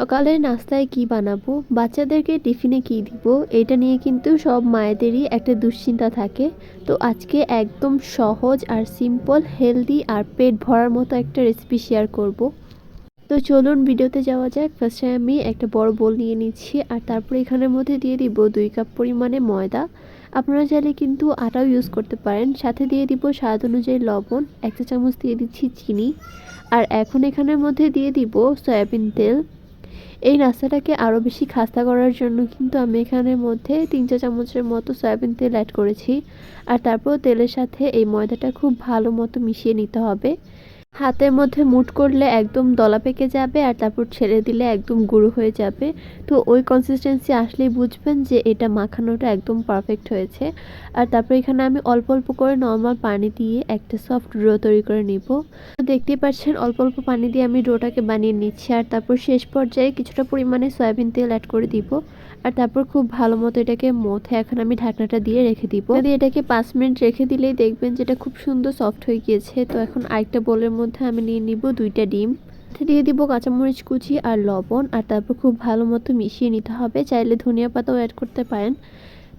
সকালের নাস্তায় কি বানাবো? বাচ্চাদেরকে টিফিনে কি দিব? এটা নিয়ে কিন্তু সব মায়েদেরই একটা দুশ্চিন্তা থাকে। তো আজকে একদম সহজ আর সিম্পল হেলদি আর পেট ভরার মতো একটা রেসিপি শেয়ার করব। তো চলুন ভিডিওতে যাওয়া যাক। ফার্স্টে আমি একটা বড় বোল নিয়ে নিচ্ছি আর তারপরে এখানের মধ্যে দিয়ে দিব দুই কাপ পরিমাণে ময়দা। আপনারা চাইলে কিন্তু আটাও ইউজ করতে পারেন। সাথে দিয়ে দিব স্বাদ অনুযায়ী লবণ একটা চামচ দিয়ে দিচ্ছি চিনি। আর এখন এখানের মধ্যে দিয়ে দিব সয়াবিন তেল। এই নাস্তাটাকে আরও বেশি খাস্তা করার জন্য কিন্তু আমি এখানের মধ্যে তিন চা চামচের মতো সয়াবিন তেল অ্যাড করেছি। আর তারপর তেলের সাথে এই ময়দাটা খুব ভালো মতো মিশিয়ে নিতে হবে। হাতের মধ্যে মুট করলে একদম দলা পেকে যাবে আর তারপর ছেড়ে দিলে একদম গুঁড়ো হয়ে যাবে। তো ওই কনসিস্টেন্সি আসলেই বুঝবেন যে এটা মাখানোটা একদম পারফেক্ট হয়েছে। আর তারপর এখানে আমি অল্প অল্প করে নর্মাল পানি দিয়ে একটা সফট ডো তৈরি করে নিব। দেখতেই পাচ্ছেন, অল্প অল্প পানি দিয়ে আমি ডোটাকে বানিয়ে নিচ্ছি আর তারপর শেষ পর্যায়ে কিছুটা পরিমাণে সয়াবিন তেল অ্যাড করে দিব। আর তারপর খুব ভালো মতো এটাকে মথে এখন আমি ঢাকনাটা দিয়ে রেখে দিব। দিয়ে এটাকে পাঁচ মিনিট রেখে দিলেই দেখবেন যেটা খুব সুন্দর সফট হয়ে গিয়েছে। তো এখন আরেকটা বোলের মধ্যে আমি নিয়ে নিব দুইটা ডিম। দিয়ে দিব কাঁচামরিচ কুচি আর লবণ আর তারপর খুব ভালো মতো মিশিয়ে নিতে হবে। চাইলে ধনিয়া পাতাও অ্যাড করতে পারেন।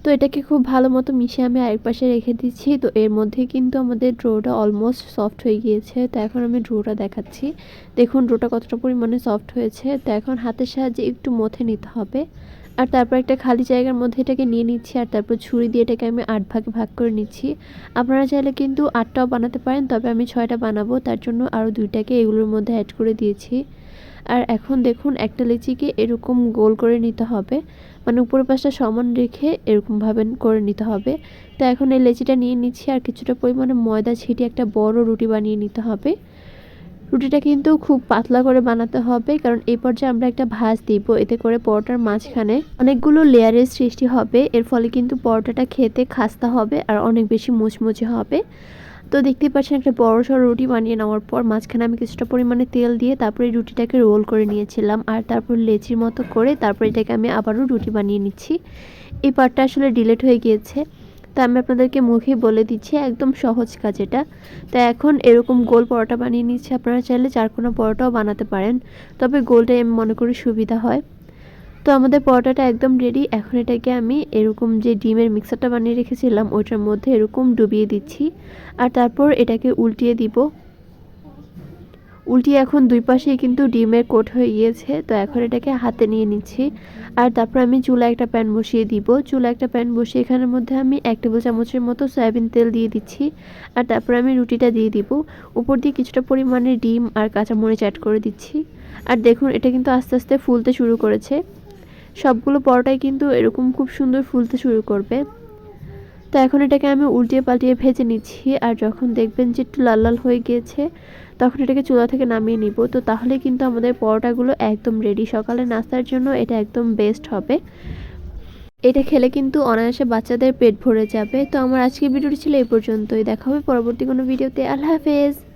তো এটাকে খুব ভালো মতো মিশিয়ে আমি আরেক পাশে রেখে দিচ্ছি। তো এর মধ্যে কিন্তু আমাদের ড্রোটা অলমোস্ট সফট হয়ে গিয়েছে। তো এখন আমি ড্রোটা দেখাচ্ছি। দেখুন, ড্রোটা কতটা পরিমাণে সফট হয়েছে। তো এখন হাতের সাহায্যে একটু মথে নিতে হবে। আর তারপর একটা খালি জায়গার মধ্যে এটাকে নিয়ে নিচ্ছি। আর তারপর ছুরি দিয়ে এটাকে আমি আট ভাগে ভাগ করে নিচ্ছি। আপনারা চাইলে কিন্তু আটটাও বানাতে পারেন, তবে আমি ছয়টা বানাবো। তার জন্য আরও দুইটাকে এগুলোর মধ্যে অ্যাড করে দিয়েছি। আর এখন দেখুন একটা লিচিকে এরকম গোল করে নিতে হবে। মানে উপরের পাশটা সমান রেখে এরকমভাবে করে নিতে হবে। তো এখন এই লেচিটা নিয়ে নিচ্ছি আর কিছুটা পরিমাণে ময়দা ছিটিয়ে একটা বড় রুটি বানিয়ে নিতে হবে। রুটিটা কিন্তু খুব পাতলা করে বানাতে হবে কারণ এই পর্যায়ে আমরা একটা ভাজ দিব। এতে করে পরোটার মাঝখানে অনেকগুলো লেয়ারের সৃষ্টি হবে। এর ফলে কিন্তু পরোটাটা খেতে খাস্তা হবে আর অনেক বেশি মুচমুচে হবে। তো দেখতেই পাচ্ছেন একটা বড় সড়ো রুটি বানিয়ে নেওয়ার পর মাঝখানে আমি কিছুটা পরিমাণে তেল দিয়ে তারপরে রুটিটাকে রোল করে নিয়েছিলাম আর তারপর লেচির মতো করে তারপর এটাকে আমি আবারও রুটি বানিয়ে নিচ্ছি। এই পার্টটা আসলে ডিলেট হয়ে গিয়েছে। তা আমি আপনাদেরকে মুখে বলে দিচ্ছি, একদম সহজ কাজ এটা। তো এখন এরকম গোল পরোটা বানিয়ে নিচ্ছি, আপনারা চাইলে চারকোনা পরোটাও বানাতে পারেন। তবে গোলটাই আমি মনে করি সুবিধা হয়। তো আমাদের পরোটাটা একদম রেডি এখন এটাকে আমি এরকম যে ডিমের মিক্সারটা বানিয়ে রেখেছিলাম ওইটার মধ্যে এরকম ডুবিয়ে দিচ্ছি। আর তারপর এটাকে উল্টিয়ে দিব। উল্টিয়ে এখন দুই পাশেই কিন্তু ডিমের কোট হয়ে গিয়েছে, তো এখন এটাকে হাতে নিয়ে নিচ্ছি। আর তারপর আমি চুলা একটা প্যান বসিয়ে দিব। চুলা একটা প্যান বসিয়ে এখানের মধ্যে আমি এক টেবিল চামচের মতো সয়াবিন তেল দিয়ে দিচ্ছি। আর তারপর আমি রুটিটা দিয়ে দিব। উপর দিয়ে কিছুটা পরিমাণে ডিম আর কাঁচামরিচ অ্যাড করে দিচ্ছি। আর দেখুন, এটা কিন্তু আস্তে আস্তে ফুলতে শুরু করেছে। সবগুলো পরোটাই কিন্তু এরকম খুব সুন্দর ফুলতে শুরু করবে। তো এখন এটাকে আমি উল্টিয়ে পাল্টিয়ে ভেজে নিচ্ছি, আর যখন দেখবেন যে একটু লাল লাল হয়ে গিয়েছে, তখন এটাকে চুলা থেকে নামিয়ে নিব। তো তাহলে কিন্তু আমাদের পরোটাগুলো একদম রেডি সকালে নাস্তার জন্য এটা একদম বেস্ট হবে। এটা খেলে কিন্তু অনায়াসে বাচ্চাদের পেট ভরে যাবে। তো আমার আজকের ভিডিওটি ছিল এই পর্যন্তই। দেখা হবে পরবর্তী কোনো ভিডিওতে। আল্লাহ হাফেজ।